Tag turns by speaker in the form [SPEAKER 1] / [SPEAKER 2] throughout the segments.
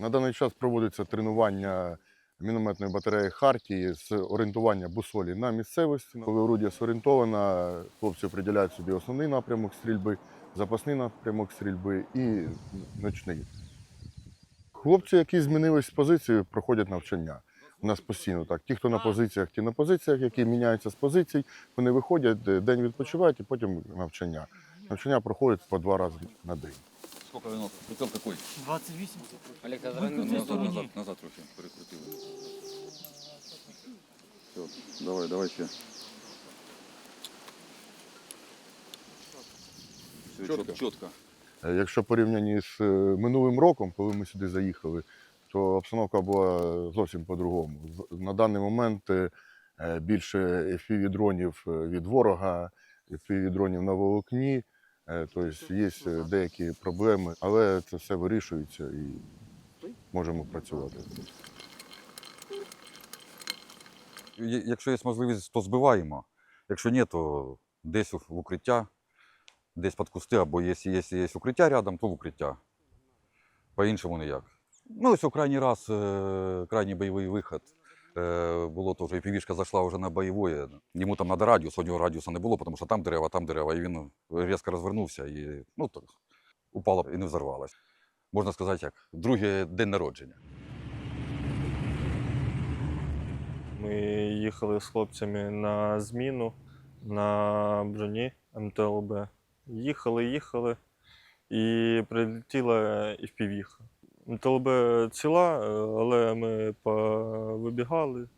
[SPEAKER 1] На даний час проводиться тренування мінометної батареї Хартії з орієнтування бусолі на місцевості. Коли орудія зорієнтовано, хлопці приділяють собі основний напрямок стрільби, запасний напрямок стрільби і ночний. Хлопці, які змінились з позиції, проходять навчання. У нас постійно так. Ті, хто на позиціях, ті на позиціях, які міняються з позицій, вони виходять, день відпочивають і потім навчання. Навчання проходять по два рази на день.
[SPEAKER 2] Сколько винок? Прицел какой?
[SPEAKER 3] 28.
[SPEAKER 4] Олег, а
[SPEAKER 3] Викрути
[SPEAKER 2] назад, назад, назад трохи перекрутили. Все, давай, давай ще. Все,
[SPEAKER 1] Чітко.
[SPEAKER 2] чітко.
[SPEAKER 1] Е, Якщо порівняні з е, минулим роком, коли ми сюди заїхали, то обстановка була зовсім по-другому. На даний момент е, більше fpv дронів від ворога, fpv дронів на волокні. Е, Тобто є е, деякі проблеми, але це все вирішується і можемо працювати.
[SPEAKER 2] Якщо є можливість, то збиваємо. Якщо ні, то десь в укриття, десь під кусти, або якщо є, є укриття рядом, то в укриття. По-іншому ніяк. Ну, ось у крайній раз, е, крайній бойовий виход. Е, Було теж, і півішка зайшла вже на бойове. Йому там треба радіус, у нього радіуса не було, тому що там дерева, там дерева. І він різко розвернувся і ну, так, упало і не взорвалось. Можна сказати, як другий день народження.
[SPEAKER 5] Ми їхали з хлопцями на зміну на броні МТЛБ. Їхали, їхали, і прилетіла FPV. МТЛБ ціла, е, але ми вибігали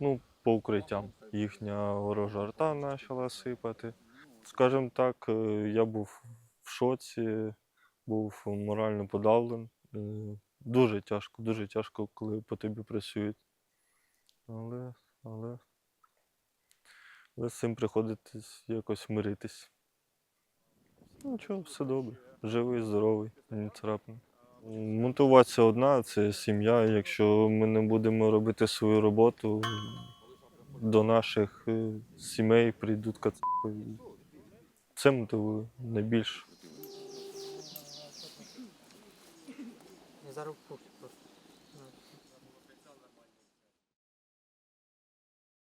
[SPEAKER 5] ну, по укриттям. Їхня ворожа арта почала сипати. Скажімо так, е, я був в шоці, був морально подавлений. Е, Дуже тяжко, дуже тяжко, коли по тобі працюють. Але, але, але з цим приходиться якось миритись. Ну, нічого, все добре. Живий, здоровий, не царапний. Мотивація одна це сім'я. Якщо ми не будемо робити свою роботу, до наших е, сімей прийдуть кацапи. Це мотивує найбільше.
[SPEAKER 3] Зараз просто.